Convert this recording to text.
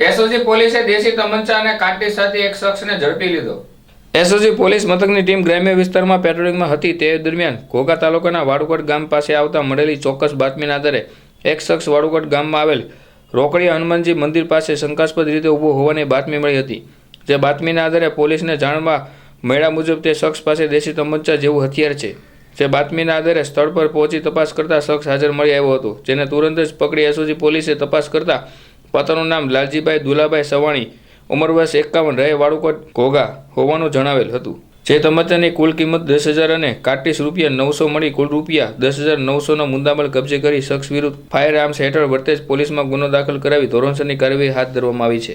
SOG પોલીસે દેશી તમંચા અને કાટી સાથે એક શખ્સને ઝડપી લીધો. એસઓજી પોલીસ મથકની ટીમ ગ્રામ્ય વિસ્તારમાં પેટ્રોલિંગમાં હતી તે દરમિયાન ઘોઘા તાલુકાના વાડુકોટ ગામ પાસે આવતા મળેલી ચોક્કસ બાતમીના આધારે એક શખ્સ વાડુકોટ ગામમાં આવેલ રોકડી હનુમાનજી મંદિર પાસે શંકાસ્પદ રીતે ઊભો હોવાની બાતમી મળી હતી. જે બાતમીના આધારે પોલીસને જાણવા મળ્યા મુજબ તે શખ્સ પાસે દેશી તમંચા જેવું હથિયાર છે. જે બાતમીના આધારે સ્થળ પર પહોંચી તપાસ કરતા શખ્સ હાજર મળી આવ્યો હતો, જેને તુરંત જ પકડી એસઓજી પોલીસે તપાસ કરતા પોતાનું નામ લાલજીભાઈ દુલાભાઈ સવાણી. ઉંમર વર્ષ એકાવન, રહે વાળુકોટ ઘોઘા હોવાનું જણાવેલ હતું. જે તમચાની કુલ કિંમત દસ હજાર અને કાટીસ રૂપિયા નવસો મળી કુલ રૂપિયા દસ હજાર નવસોનો મુદ્દામાલ કબજે કરી શખ્સ વિરુદ્ધ ફાયર આર્મ્સ હેઠળ વર્તેજ પોલીસમાં ગુનો દાખલ કરાવી ધોરણસરની કાર્યવાહી હાથ ધરવામાં આવી છે.